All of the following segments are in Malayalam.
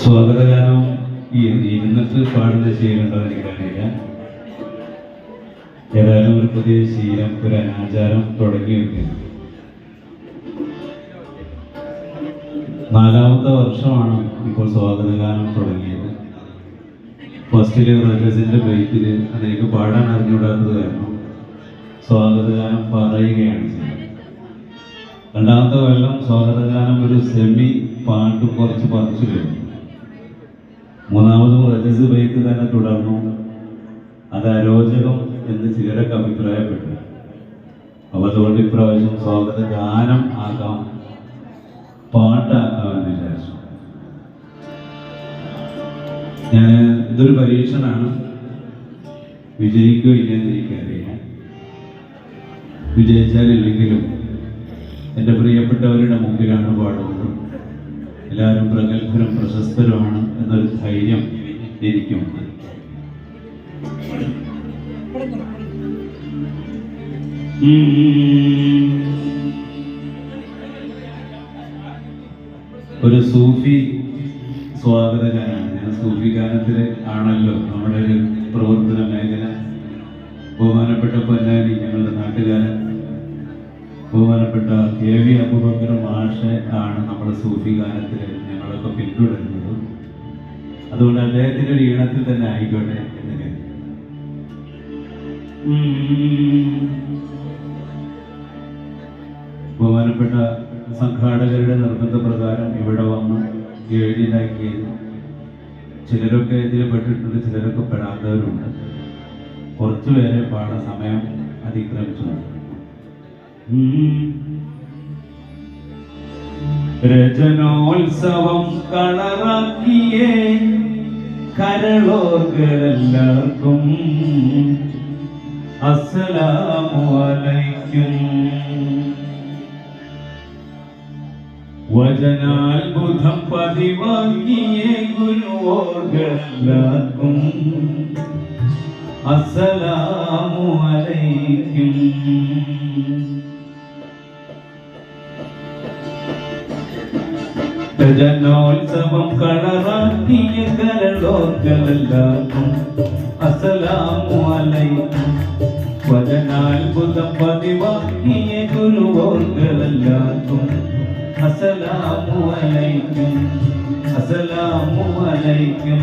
സ്വാഗതഗാനം ഇരുന്നിട്ട് പാടുന്ന ശീലമുണ്ടോ എനിക്കറിയില്ല. ഏതായാലും ഒരു പുതിയ ശീലം ഒരു അനാചാരം തുടങ്ങി വെക്കുന്നു നാലാമത്തെ വർഷമാണ് ഇപ്പോൾ സ്വാഗതഗാനം തുടങ്ങിയത്. ഫസ്റ്റിലെ റജസിന്റെ ബൈക്കിൽ അതെനിക്ക് പാടാൻ അറിഞ്ഞുകൂടാത്തത് കാരണം സ്വാഗതഗാനം പറയുകയാണ് ചെയ്യുന്നത്. രണ്ടാമത്തെ കൊല്ലം സ്വാഗതഗാനം ഒരു പാട്ടും കുറച്ച് പറിച്ചു കഴിഞ്ഞു മൂന്നാമതും റജസ് ബൈക്ക് തന്നെ തുടർന്നു. അത് അരോചകം എന്ന് ചിലരൊക്കെ അഭിപ്രായപ്പെട്ടു. അപ്പൊ അതുകൊണ്ട് ഇപ്രാവശ്യം സ്വാഗത ഗാനം ആകാം. പാട്ടാക്കാമെന്ന് വിചാരിച്ചു. ഞാൻ ഇതൊരു പരീക്ഷണമാണ് വിജയിക്കോ ഇല്ലെന്ന് എനിക്കറിയാം വിജയിച്ചാലില്ലെങ്കിലും എന്റെ പ്രിയപ്പെട്ടവരുടെ മുമ്പിലാണ് പാടുന്നത്. എല്ലാവരും പ്രഗത്ഭരും പ്രശസ്തരുമാണ് എന്നൊരു ധൈര്യം എനിക്കുണ്ട്. ഒരു സൂഫി സ്വാഗതഗാനാണ് ഞാൻ സൂഫി ഗാനത്തിൽ ആണല്ലോ. നമ്മുടെ ഒരു പ്രവർത്തന മേഖല. ബഹുമാനപ്പെട്ട പൊന്നാനി ഞങ്ങളുടെ നാട്ടുകാരൻ ബഹുമാനപ്പെട്ട കെ വി അബുബക്കർ മാഷ ആണ് നമ്മുടെ സൂഫി ഗാനത്തിൽ ഞങ്ങളൊക്കെ പിന്തുടരുന്നത്. അതുകൊണ്ട് അദ്ദേഹത്തിന്റെ ഒരു ഈണത്തിൽ തന്നെ ആയിക്കോട്ടെ എന്ന് കരുതി. ബഹുമാനപ്പെട്ട സംഘാടകരുടെ നിർബന്ധപ്രകാരം ഇവിടെ വന്ന് എഴുതിണ്ടാക്കിയത് ചിലരൊക്കെ ഇതിൽ പെട്ടിട്ടുണ്ട് ചിലരൊക്കെ പെടാത്തവരുണ്ട്. കുറച്ചുപേരെ പാടാൻ സമയം അതിക്രമിച്ചു. രചനോത്സവം കളറാക്കിയേ കരളോർക്കെല്ലാവർക്കും അസ്സലാമു അലൈക്കും വചനാത്ഭുതം പതിവാക്കിയേ ഗുരുവോർക്കെല്ലാവർക്കും അസ്സലാമു ജനോത്സവം കളറാക്കിയ കരളോർക്കെല്ലാവർക്കും അസ്സലാമു അലൈക്കും വചനാത്ഭുതം പതിവാക്കിയ ഗുരുവോർക്കെല്ലാവർക്കും അസലാമു അലൈക്കും അസലാമു അലൈക്കും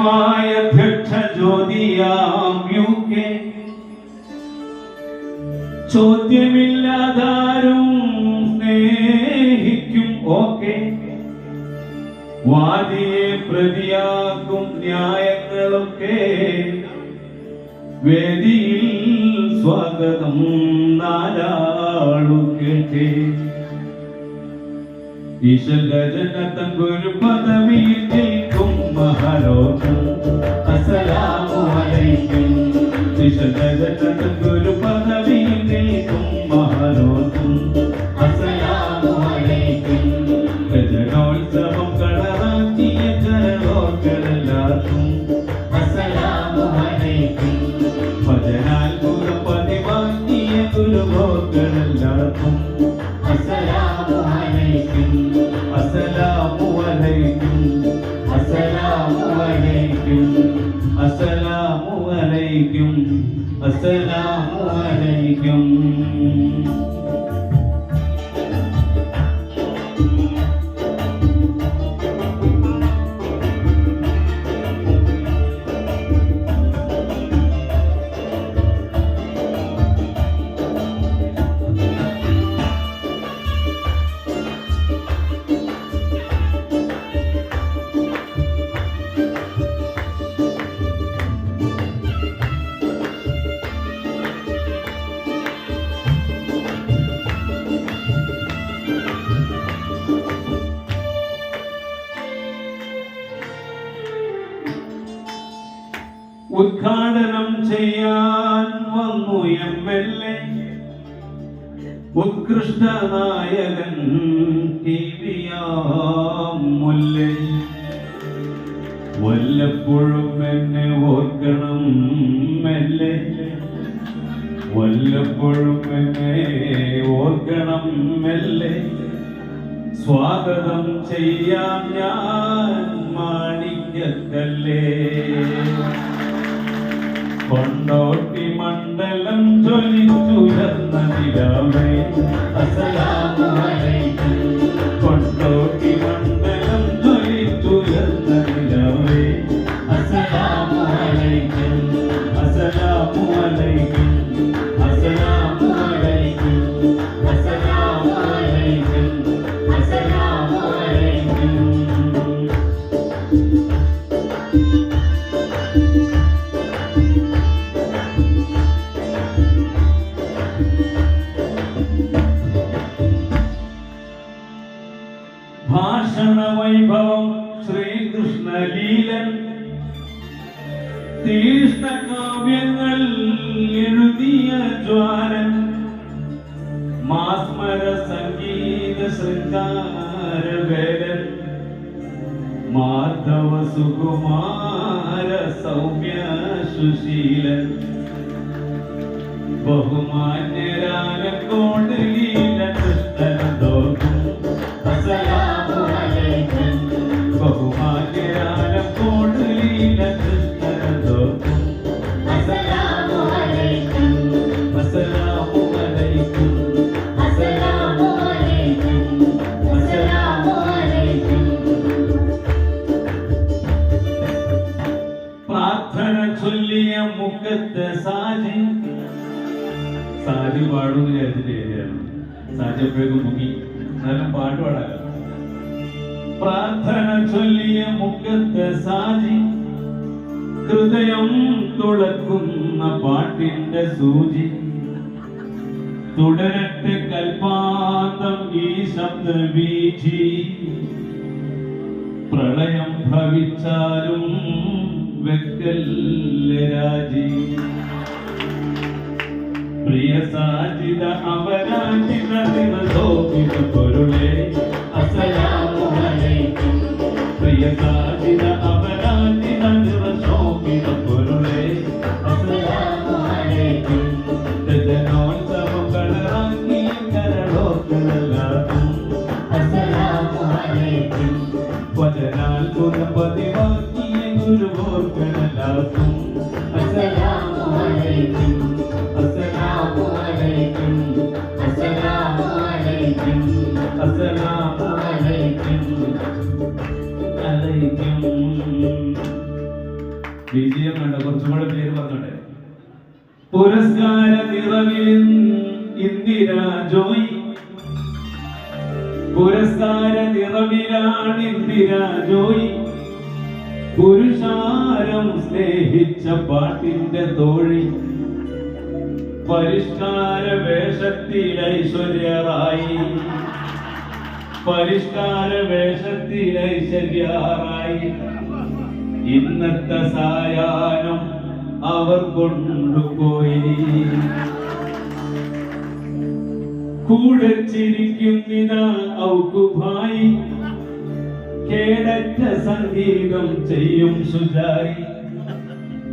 ആദ്യമായ അധ്യക്ഷ ജ്യോതിയാം യു കെ ചോദ്യമില്ലാതാരും സ്നേഹിക്കും ഓക്കെ വാദിയെ പ്രതിയാക്കും ന്യായങ്ങളൊക്കെ. വേദിയിൽ സ്വാഗതം നാലാളു കേട്ടേ ഈശ്വരജനതൻ ഗുരു പദവിയിൽ നിൽക്കും മഹാലോകം അസ്സലാമു അലൈക്കും അസ്സലാമു അലൈക്കും. അസ്സലാമു അലൈക്കും. ഉദ്ഘാടനം ചെയ്യാൻ വന്നു എം എൽ എ ഉത്കൃഷ്ട നായകൻ ടി വി വല്ലപ്പോഴും എന്നെ ഓർക്കണം മെല്ലെ? വല്ലപ്പോഴും എന്നെ ഓർക്കണം മെല്ലെ? സ്വാഗതം ചെയ്യാം ഞാൻ മാണിക്കല്ലേ കൊണ്ടോട്ടി മണ്ഡലം ജ്വലിച്ചുയർന്ന നിലാവേ അസ്സലാമു ഭാഷണ ശ്രീകൃഷ്ണലീലൻ. തീഷ്ണ കാവ്യങ്ങൾ എഴുതിയ ജ്വാലൻ. മാസ്മര സംഗീത ശൃംഗാരവേലൻ. മാധവ സുകുമാര സൗമ്യ സുശീലൻ. ബഹുമാന്യരാന സാജി സാജി പാടും വിചാരിച്ചിട്ട് എഴുതിയാണ് സാജി എപ്പോഴേക്കും മുങ്ങി. എന്നാലും പാട്ട് പാടാ പ്രാർത്ഥന ചൊല്ലിയ മുഖത്ത് സാജി ഹൃദയം തുളക്കുന്ന പാട്ടിന്റെ സൂചി. തുടരട്ടെ കൽപാതം ഈ ശബ്ദ വീചി. പ്രളയം ഭവിച്ചാലും വെക്കല്ല രാജി? പ്രിയ സാജിത അപരാജിത ദിവസോപിത പൊരുളെ അസ്സലാമു അലൈക്കും പ്രിയ സാജിത ഗുരുവോർക്കലാക്കും അസ്സലാമു അലൈക്കും അസ്സലാമു അലൈക്കും അസ്സലാമു അലൈക്കും അസ്സലാമു അലൈക്കും അലൈക്കും വിജയം വേണ്ട കുറച്ചും പേര് പറഞ്ഞോട്ടെ. പുരസ്കാര നിറവിൽ ഇന്ദിര ജോയ്. പുരസ്കാര നിറവിലാണ് ഇന്ദിര ജോയ്. പുരുഷാരം സ്നേഹിച്ച പാട്ടിന്റെ തോഴി. പരിഷ്കാര വേഷത്തിൽ ഐശ്വര്യറായി. പരിഷ്കാര വേഷത്തിൽ ഐശ്വര്യറായി. ഇന്നത്തെ സായാഹ്നം അവർ കൊണ്ടുപോയി. കൂടെ ചിരിക്കുന്നിതാ ഔക്കുഭായി. കേടറ്റ സംഗീതം ചെയ്യും സുജായി.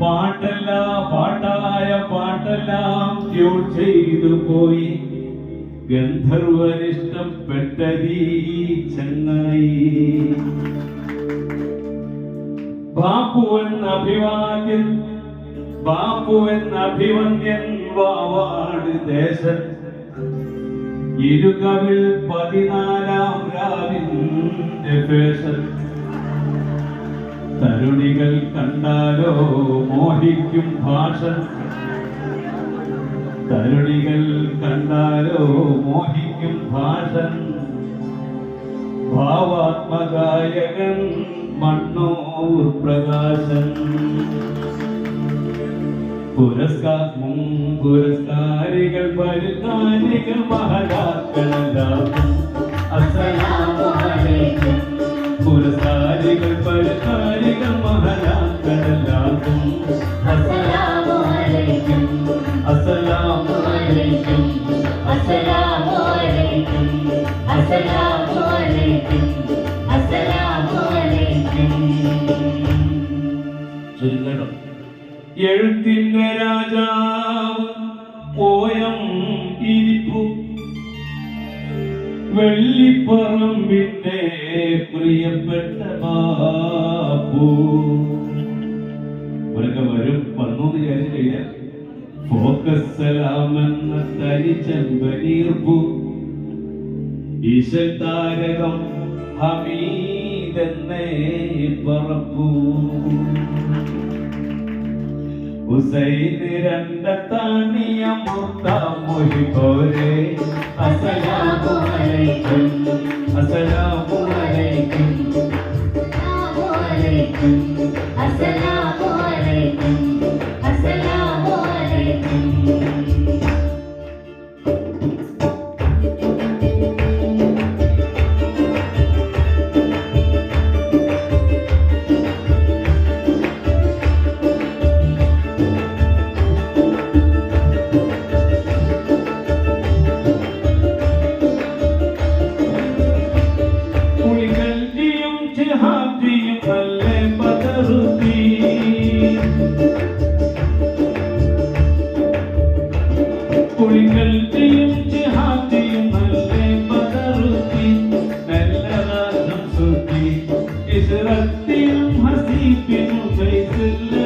പാട്ടല്ല പാട്ടായ പാട്ടെല്ലാം ട്യൂൺ ചെയ്തു പോയി. ഗന്ധർവനിഷ്ടപ്പെട്ടതീ ചെന്നായി എന്ന അഭിവാദ്യൻ ബാപ്പു എന്ന അഭിവന്യൻ വാവാട് ദേശം ഇരുകവിൽ പതിനാലാം രാവിന്റെ വേഷം. തരുണികൾ കണ്ടാലോ മോഹിക്കും ഭാഷ. തരുണികൾ കണ്ടാലോ മോഹിക്കും ഭാഷ. ഭാവാത്മഗായകൻ മണ്ണൂർ പ്രകാശൻ. പുരസ്കാരം പുരസ്കാരികൾ പരിതാരികൾ മഹലാക്കളെല്ലാവർക്കും അസ്സലാമു അലൈക്കും പുരസ്കാരികൾ പരിതാരികൾ മഹലാക്കളെല്ലാവർക്കും അസ്സലാമു അലൈക്കും. അസ്സലാമു അലൈക്കും. എഴുത്തിന്റെ രാജാവ് പോയം ഇരിപ്പു. വെള്ളിപ്പറമ്പിന്റെ പ്രിയപ്പെട്ട ബാപ്പു ഇവരൊക്കെ വരും വന്നു വിചാരിച്ചു കഴിഞ്ഞാൽ ഫോക്കസ് സലാമെന്ന തനി ചെമ്പനീർപ്പു ഈശൽ താരകം ഹമീദെന്നേ പറപ്പൂ. ഹുസൈന് രണ്ടത്താണിയ മുത്ത അസലാമു അലൈക്കും അസലാമു അലൈക്കും അസലാമു അലൈക്കും അസ്സലാമു അലൈക്കും Tim has deep in my face.